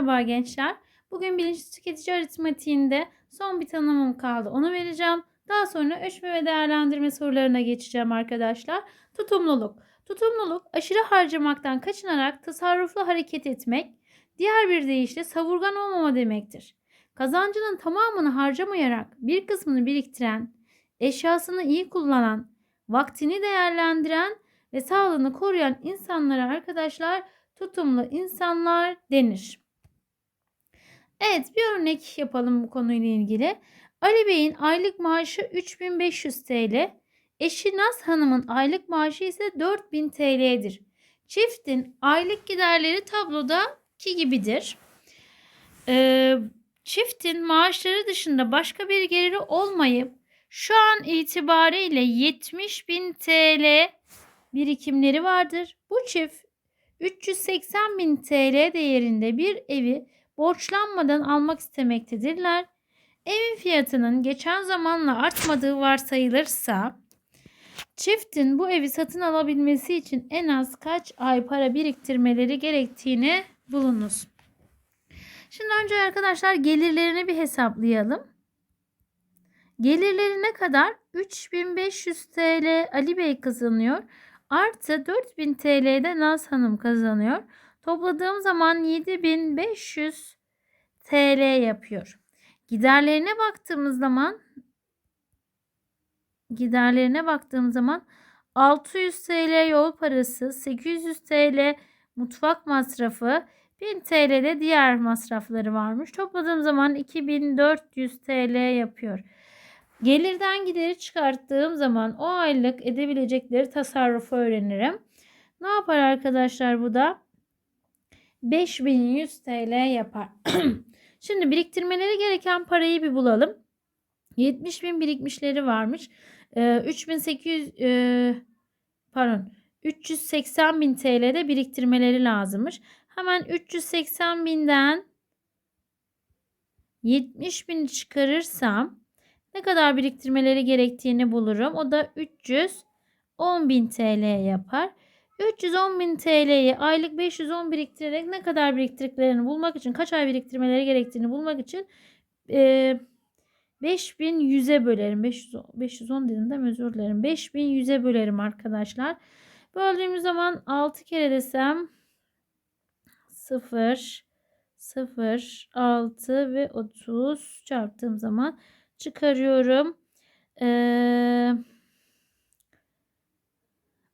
Merhaba gençler. Bugün bilinçli tüketici aritmatiğinde son bir tanımım kaldı. Onu vereceğim. Daha sonra ölçme ve değerlendirme sorularına geçeceğim arkadaşlar. Tutumluluk. Tutumluluk aşırı harcamaktan kaçınarak tasarruflu hareket etmek, diğer bir deyişle savurgan olmama demektir. Kazancının tamamını harcamayarak bir kısmını biriktiren, eşyasını iyi kullanan, vaktini değerlendiren ve sağlığını koruyan insanlara arkadaşlar tutumlu insanlar denir. Evet bir örnek yapalım bu konuyla ilgili. Ali Bey'in aylık maaşı 3500 TL. Eşi Naz Hanım'ın aylık maaşı ise 4000 TL'dir. Çiftin aylık giderleri tablodaki gibidir. Ee, çiftin maaşları dışında başka bir geliri olmayıp şu an itibariyle 70 bin TL birikimleri vardır. Bu çift 380 bin TL değerinde bir evi borçlanmadan almak istemektedirler. Evin fiyatının geçen zamanla artmadığı varsayılırsa çiftin bu evi satın alabilmesi için en az kaç ay para biriktirmeleri gerektiğini bulunuz. Şimdi önce arkadaşlar gelirlerini bir hesaplayalım. Gelirleri ne kadar? 3500 TL Ali Bey kazanıyor. Artı 4000 TL'de Naz Hanım kazanıyor. Topladığım zaman 7500 TL yapıyor. Giderlerine baktığımız zaman giderlerine baktığım zaman 600 TL yol parası, 800 TL mutfak masrafı, 1000 TL'de diğer masrafları varmış. Topladığım zaman 2400 TL yapıyor. Gelirden gideri çıkarttığım zaman o aylık edebilecekleri tasarrufu öğrenirim. Ne yapar arkadaşlar bu da? 5100 TL yapar. Şimdi biriktirmeleri gereken parayı bir bulalım. 70 bin birikmişleri varmış. Ee, 3800 e, pardon 380 bin TL'de biriktirmeleri lazımmış. Hemen 380 binden 70 bin çıkarırsam ne kadar biriktirmeleri gerektiğini bulurum. O da 310 bin TL yapar. 310 bin TL'yi aylık 510 biriktirerek ne kadar biriktirdiklerini bulmak için kaç ay biriktirmeleri gerektiğini bulmak için e, 5100'e bölerim. 500, 510 dedim mi? Özür dilerim. 5100'e bölerim arkadaşlar. Böldüğümüz zaman 6 kere desem 0, 0, 6 ve 30 çarptığım zaman çıkarıyorum. Ee,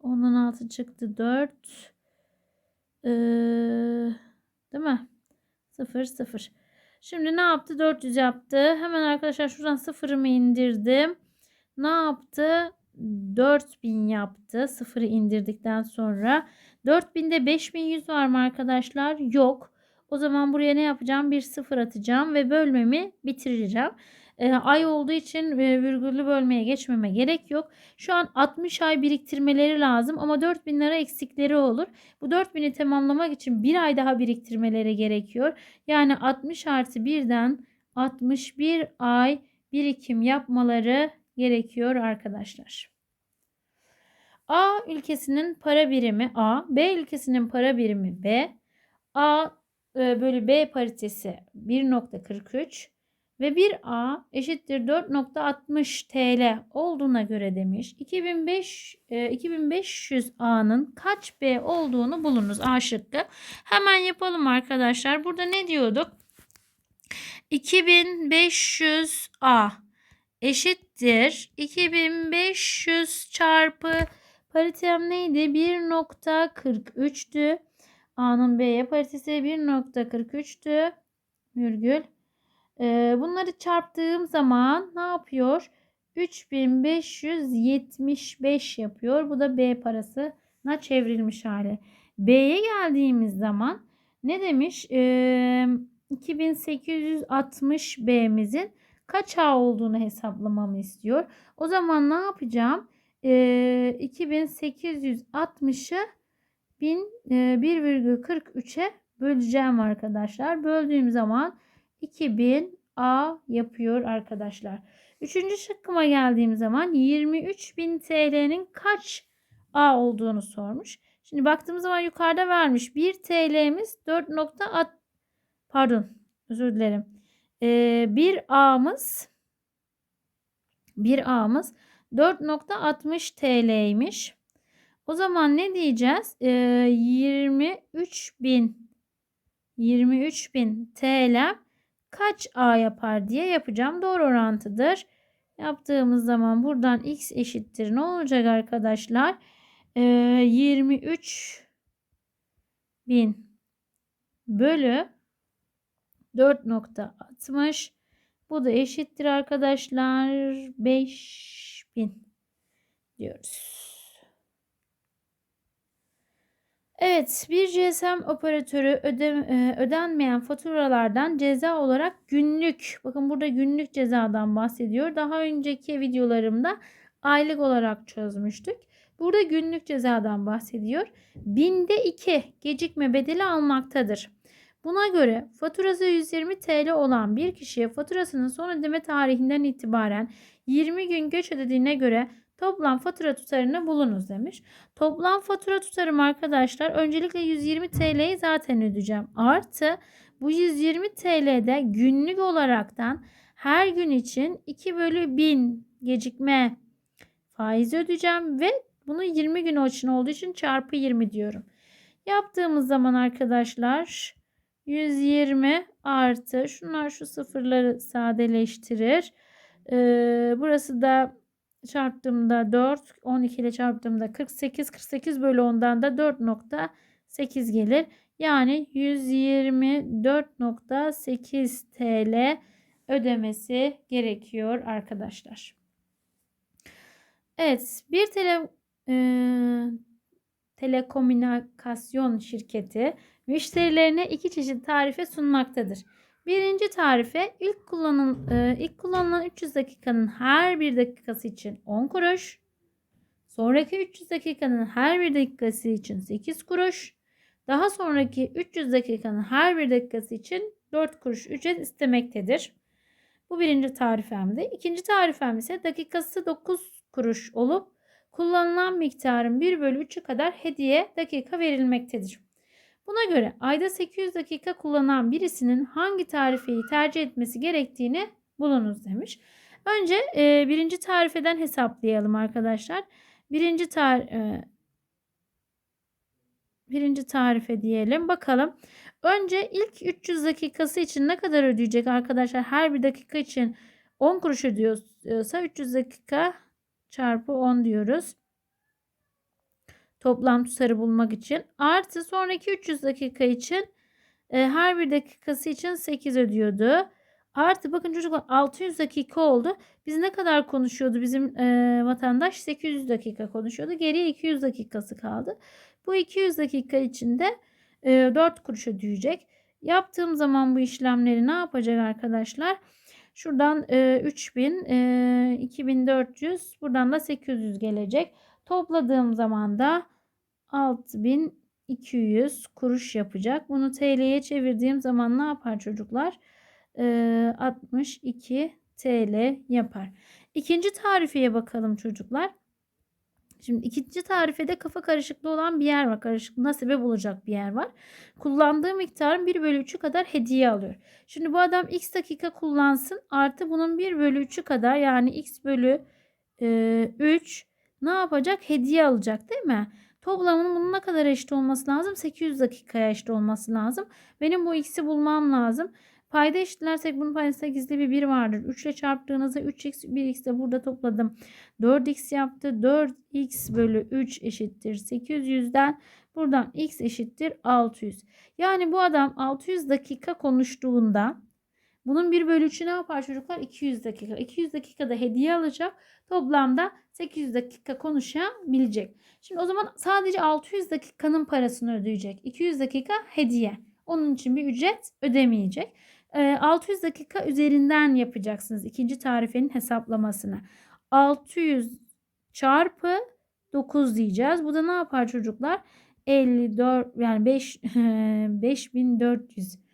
10'dan 6 çıktı 4. Ee, değil mi? 0 0. Şimdi ne yaptı? 400 yaptı. Hemen arkadaşlar şuradan 0'ımı indirdim. Ne yaptı? 4000 yaptı. 0'ı indirdikten sonra. 4000'de 5100 var mı arkadaşlar? Yok. O zaman buraya ne yapacağım? Bir 0 atacağım ve bölmemi bitireceğim. E, ay olduğu için e, virgüllü bölmeye geçmeme gerek yok. Şu an 60 ay biriktirmeleri lazım ama 4000 lira eksikleri olur. Bu 4000'i tamamlamak için bir ay daha biriktirmeleri gerekiyor. Yani 60 artı 1'den 61 ay birikim yapmaları gerekiyor arkadaşlar. A ülkesinin para birimi A, B ülkesinin para birimi B, A bölü B paritesi 1.43, ve 1A eşittir 4.60 TL olduğuna göre demiş. 2005 e, 2500 A'nın kaç B olduğunu bulunuz A şıkkı. Hemen yapalım arkadaşlar. Burada ne diyorduk? 2500 A eşittir 2500 çarpı paritem neydi? 1.43'tü. A'nın B'ye paritesi 1.43'tü. Virgül bunları çarptığım zaman ne yapıyor? 3575 yapıyor. Bu da B parasına çevrilmiş hali. B'ye geldiğimiz zaman ne demiş? Ee, 2860 B'mizin kaç A olduğunu hesaplamamı istiyor. O zaman ne yapacağım? Ee, 2860'ı 1,43'e böleceğim arkadaşlar. Böldüğüm zaman 2000 A yapıyor arkadaşlar. Üçüncü şıkkıma geldiğim zaman 23.000 TL'nin kaç A olduğunu sormuş. Şimdi baktığımız zaman yukarıda vermiş 1 TL'miz 4.60 pardon özür dilerim. Ee, bir A'mız bir A'mız 4.60 TL'ymiş. O zaman ne diyeceğiz? Ee, 23 bin 23 bin TL kaç A yapar diye yapacağım. Doğru orantıdır. Yaptığımız zaman buradan x eşittir. Ne olacak arkadaşlar? Ee, 23 bin bölü 4.60 bu da eşittir arkadaşlar 5000 diyoruz. Evet, bir GSM operatörü öde, e, ödenmeyen faturalardan ceza olarak günlük, bakın burada günlük cezadan bahsediyor. Daha önceki videolarımda aylık olarak çözmüştük. Burada günlük cezadan bahsediyor. Binde 2 gecikme bedeli almaktadır. Buna göre faturası 120 TL olan bir kişiye faturasının son ödeme tarihinden itibaren 20 gün göç ödediğine göre toplam fatura tutarını bulunuz demiş. Toplam fatura tutarım arkadaşlar öncelikle 120 TL'yi zaten ödeyeceğim. Artı bu 120 TL'de günlük olaraktan her gün için 2 bölü 1000 gecikme faizi ödeyeceğim ve bunu 20 gün için olduğu için çarpı 20 diyorum. Yaptığımız zaman arkadaşlar 120 artı şunlar şu sıfırları sadeleştirir. Ee, burası da çarptığımda 4 12 ile çarptığımda 48 48 bölü 10'dan da 4.8 gelir. Yani 124.8 TL ödemesi gerekiyor arkadaşlar. Evet bir tele, e, telekomünikasyon şirketi müşterilerine iki çeşit tarife sunmaktadır. Birinci tarife ilk kullanılan, e, ilk kullanılan 300 dakikanın her bir dakikası için 10 kuruş. Sonraki 300 dakikanın her bir dakikası için 8 kuruş. Daha sonraki 300 dakikanın her bir dakikası için 4 kuruş ücret istemektedir. Bu birinci tarifemdi. İkinci tarifem ise dakikası 9 kuruş olup kullanılan miktarın 1 bölü 3'ü kadar hediye dakika verilmektedir. Buna göre ayda 800 dakika kullanan birisinin hangi tarifeyi tercih etmesi gerektiğini bulunuz demiş. Önce e, birinci tarifeden hesaplayalım arkadaşlar. Birinci tar e, birinci tarife diyelim. Bakalım. Önce ilk 300 dakikası için ne kadar ödeyecek arkadaşlar? Her bir dakika için 10 kuruş ödüyorsa 300 dakika çarpı 10 diyoruz toplam tutarı bulmak için. Artı sonraki 300 dakika için e, her bir dakikası için 8 ödüyordu. Artı bakın çocuklar 600 dakika oldu. Biz ne kadar konuşuyordu bizim e, vatandaş? 800 dakika konuşuyordu. Geriye 200 dakikası kaldı. Bu 200 dakika içinde e, 4 kuruş ödeyecek. Yaptığım zaman bu işlemleri ne yapacak arkadaşlar? Şuradan e, 3000, e, 2400, buradan da 800 gelecek. Topladığım zaman da 6200 kuruş yapacak. Bunu TL'ye çevirdiğim zaman ne yapar çocuklar? Ee, 62 TL yapar. İkinci tarifeye bakalım çocuklar. Şimdi ikinci tarifede kafa karışıklığı olan bir yer var. Karışıklığına sebep olacak bir yer var. Kullandığı miktarın 1 bölü 3'ü kadar hediye alıyor. Şimdi bu adam x dakika kullansın. Artı bunun 1 bölü 3'ü kadar yani x bölü e, 3 ne yapacak? Hediye alacak değil mi? Toplamının bunun ne kadar eşit olması lazım? 800 dakikaya eşit olması lazım. Benim bu x'i bulmam lazım. Payda eşitlersek bunun paydasında gizli bir 1 vardır. 3 ile çarptığınızda 3x 1x de burada topladım. 4x yaptı. 4x bölü 3 eşittir 800'den. Buradan x eşittir 600. Yani bu adam 600 dakika konuştuğunda bunun 1 bölü 3'ü ne yapar çocuklar? 200 dakika. 200 dakikada hediye alacak. Toplamda 800 dakika konuşabilecek. Şimdi o zaman sadece 600 dakikanın parasını ödeyecek. 200 dakika hediye. Onun için bir ücret ödemeyecek. 600 ee, dakika üzerinden yapacaksınız ikinci tarifenin hesaplamasını. 600 çarpı 9 diyeceğiz. Bu da ne yapar çocuklar? 54 yani 5 5400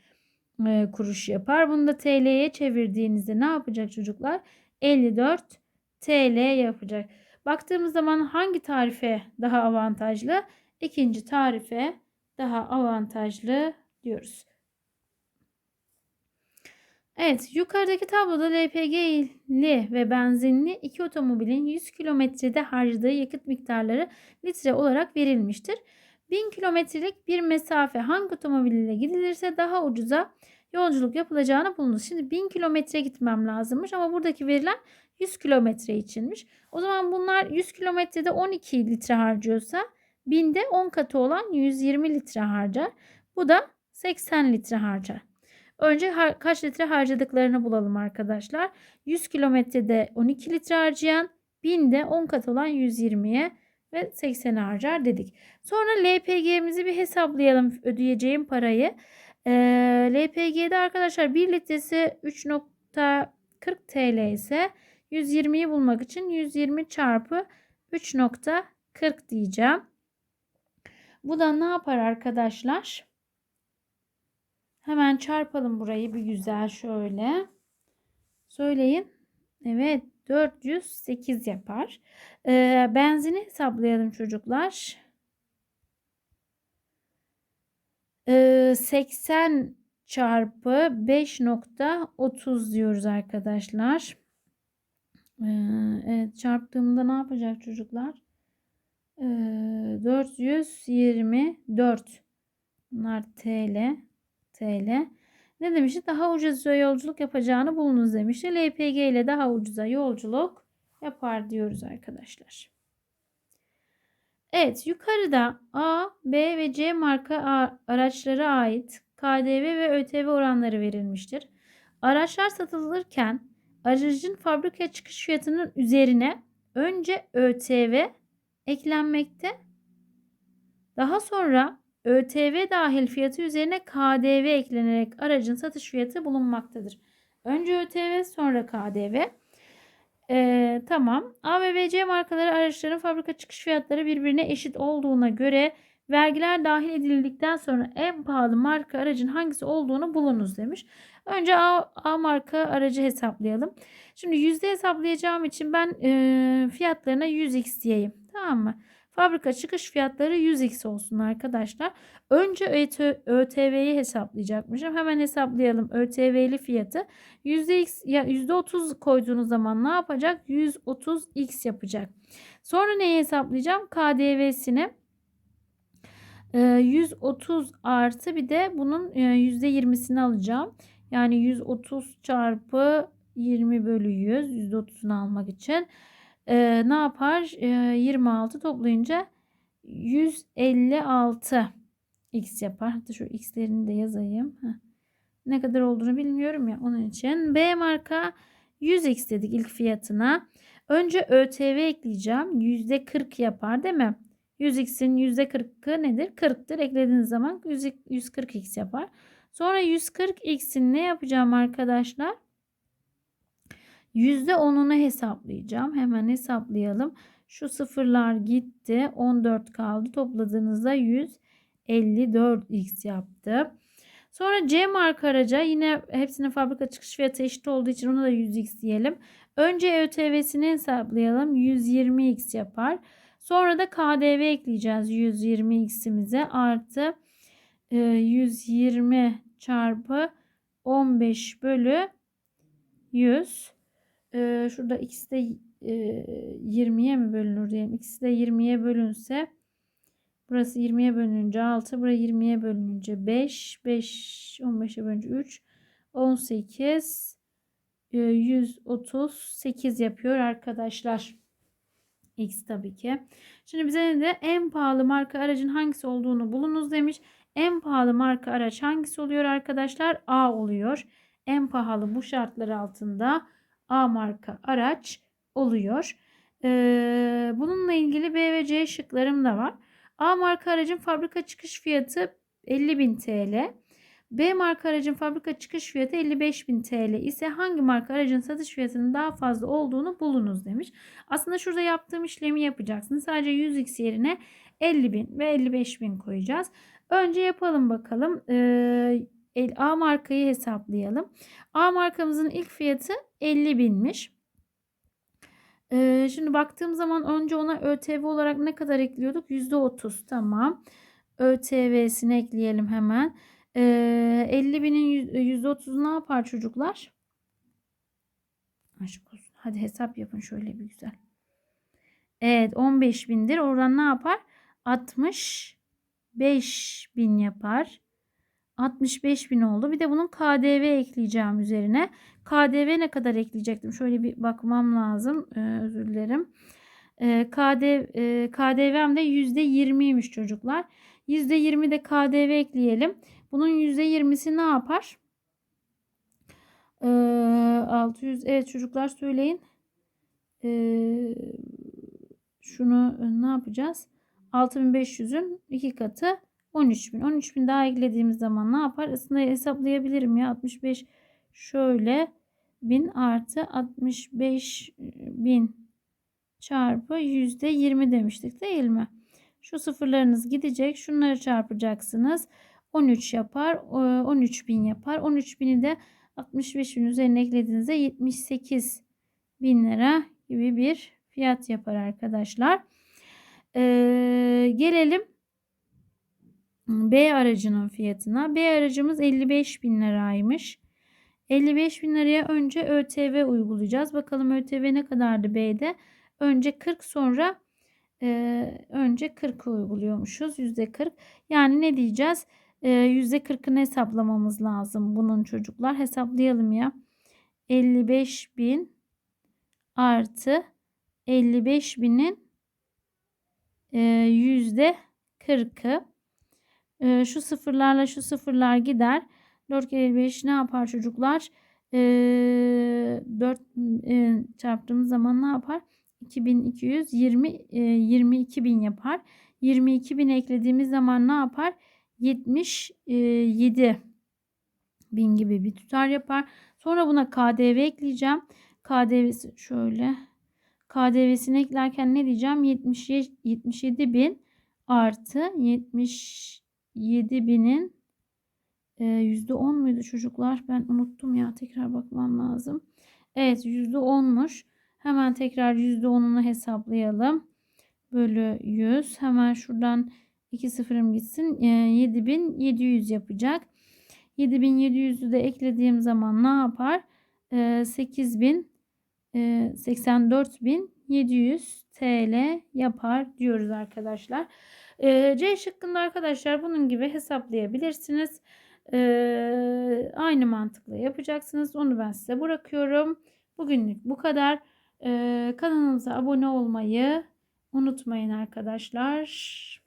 e, kuruş yapar. Bunu da TL'ye çevirdiğinizde ne yapacak çocuklar? 54 TL yapacak. Baktığımız zaman hangi tarife daha avantajlı? İkinci tarife daha avantajlı diyoruz. Evet, yukarıdaki tabloda LPG'li ve benzinli iki otomobilin 100 kilometrede harcadığı yakıt miktarları litre olarak verilmiştir. 1000 kilometrelik bir mesafe hangi otomobil ile gidilirse daha ucuza yolculuk yapılacağını bulunur. Şimdi 1000 kilometre gitmem lazımmış ama buradaki verilen 100 kilometre içinmiş. O zaman bunlar 100 kilometrede 12 litre harcıyorsa 1000'de 10 katı olan 120 litre harcar. Bu da 80 litre harcar. Önce kaç litre harcadıklarını bulalım arkadaşlar. 100 kilometrede 12 litre harcayan 1000'de 10 kat olan 120'ye ve 80'e harcar dedik. Sonra LPG'mizi bir hesaplayalım ödeyeceğim parayı. Ee, LPG'de arkadaşlar 1 litresi 3.40 TL ise 120'yi bulmak için 120 çarpı 3.40 diyeceğim. Bu da ne yapar arkadaşlar? Hemen çarpalım burayı bir güzel şöyle. Söyleyin. Evet 408 yapar. Ee, benzini hesaplayalım çocuklar. Ee, 80 çarpı 5.30 diyoruz arkadaşlar. Ee, evet çarptığımda ne yapacak çocuklar? Ee, 424 bunlar TL TL. Ne demişti? Daha ucuza yolculuk yapacağını bulunuz demişti. LPG ile daha ucuza yolculuk yapar diyoruz arkadaşlar. Evet yukarıda A, B ve C marka araçlara ait KDV ve ÖTV oranları verilmiştir. Araçlar satılırken aracın fabrika çıkış fiyatının üzerine önce ÖTV eklenmekte. Daha sonra ÖTV dahil fiyatı üzerine KDV eklenerek aracın satış fiyatı bulunmaktadır. Önce ÖTV sonra KDV. Ee, tamam. A ve C markaları araçların fabrika çıkış fiyatları birbirine eşit olduğuna göre vergiler dahil edildikten sonra en pahalı marka aracın hangisi olduğunu bulunuz demiş. Önce A, A marka aracı hesaplayalım. Şimdi yüzde hesaplayacağım için ben e, fiyatlarına 100x diyeyim. Tamam mı? Fabrika çıkış fiyatları 100x olsun arkadaşlar. Önce ÖTV'yi hesaplayacakmışım. Hemen hesaplayalım. ÖTV'li fiyatı %x ya %30 koyduğunuz zaman ne yapacak? 130x yapacak. Sonra neyi hesaplayacağım? KDV'sini 130 ee, artı bir de bunun %20'sini e, alacağım. Yani 130 çarpı 20 bölü 100 %30'unu almak için e, ne yapar? E, 26 toplayınca 156 x yapar. Hatta şu x'lerini de yazayım. Ne kadar olduğunu bilmiyorum ya onun için. B marka 100x dedik ilk fiyatına. Önce ÖTV ekleyeceğim. %40 yapar değil mi? 100x'in %40'ı nedir? 40'tır. Eklediğiniz zaman 140x yapar. Sonra 140x'in ne yapacağım arkadaşlar? %10'unu hesaplayacağım. Hemen hesaplayalım. Şu sıfırlar gitti. 14 kaldı. Topladığınızda 154x yaptı. Sonra C marka araca yine hepsinin fabrika çıkış fiyatı eşit olduğu için ona da 100x diyelim. Önce ÖTV'sini hesaplayalım. 120x yapar. Sonra da KDV ekleyeceğiz 120x'imize artı 120 e, çarpı 15 bölü 100. Ee, şurada ikisi de e, 20'ye mi bölünür diyelim. İkisi de 20'ye bölünse burası 20'ye bölününce 6 buraya 20'ye bölününce 5 5 15'e bölünce 3 18 138 yapıyor arkadaşlar. X tabii ki. Şimdi bize de en pahalı marka aracın hangisi olduğunu bulunuz demiş. En pahalı marka araç hangisi oluyor arkadaşlar? A oluyor. En pahalı bu şartlar altında A marka araç oluyor. Bununla ilgili B ve C şıklarım da var. A marka aracın fabrika çıkış fiyatı 50.000 TL. B marka aracın fabrika çıkış fiyatı 55.000 TL ise hangi marka aracın satış fiyatının daha fazla olduğunu bulunuz demiş. Aslında şurada yaptığım işlemi yapacaksınız. Sadece 100x yerine 50.000 ve 55.000 koyacağız. Önce yapalım bakalım. Ee, A markayı hesaplayalım. A markamızın ilk fiyatı 50 binmiş. Ee, şimdi baktığım zaman önce ona ÖTV olarak ne kadar ekliyorduk? %30 tamam. ÖTV'sini ekleyelim hemen. Ee, 50 binin yüz- %30'u ne yapar çocuklar? Aşk olsun. Hadi hesap yapın şöyle bir güzel. Evet 15 bindir. Oradan ne yapar? 65 bin yapar. 65 bin oldu. Bir de bunun KDV ekleyeceğim üzerine. KDV ne kadar ekleyecektim? Şöyle bir bakmam lazım. Ee, özür dilerim. Ee, KDV, e, KDV'm de %20'ymiş çocuklar. %20 de KDV ekleyelim. Bunun %20'si ne yapar? Ee, 600 evet çocuklar söyleyin. Ee, şunu e, ne yapacağız? 6500'ün iki katı 13.000. 13.000 daha eklediğimiz zaman ne yapar? Aslında hesaplayabilirim ya. 65 şöyle 1000 artı 65.000 çarpı %20 demiştik değil mi? Şu sıfırlarınız gidecek. Şunları çarpacaksınız. 13 yapar. 13.000 yapar. 13.000'i de 65'in üzerine eklediğinizde 78 bin lira gibi bir fiyat yapar arkadaşlar. Ee, gelelim B aracının fiyatına. B aracımız 55 bin liraymış. 55 bin liraya önce ÖTV uygulayacağız. Bakalım ÖTV ne kadardı B'de? Önce 40 sonra e, önce 40 uyguluyormuşuz. %40. Yani ne diyeceğiz? E, %40'ını hesaplamamız lazım bunun çocuklar. Hesaplayalım ya. 55 bin artı 55 binin e, yüzde 40'ı. E, şu sıfırlarla şu sıfırlar gider. 4 kere 55 ne yapar çocuklar? Ee, e, 4 e, çarptığımız zaman ne yapar? 2220 e, 22.000 yapar. 22.000 eklediğimiz zaman ne yapar? 77 e, bin gibi bir tutar yapar. Sonra buna KDV ekleyeceğim. KDV'si şöyle. KDV'sini eklerken ne diyeceğim? 77 bin artı 70 7000'in e, %10 muydu çocuklar? Ben unuttum ya. Tekrar bakmam lazım. Evet %10'muş. Hemen tekrar %10'unu hesaplayalım. Bölü 100. Hemen şuradan 2 sıfırım gitsin. E, 7700 yapacak. 7700'ü de eklediğim zaman ne yapar? E, 8000 e, 84700 TL yapar diyoruz arkadaşlar. E, C şıkkında arkadaşlar bunun gibi hesaplayabilirsiniz. Aynı mantıkla yapacaksınız. Onu ben size bırakıyorum. Bugünlük bu kadar. Kanalımıza abone olmayı unutmayın arkadaşlar.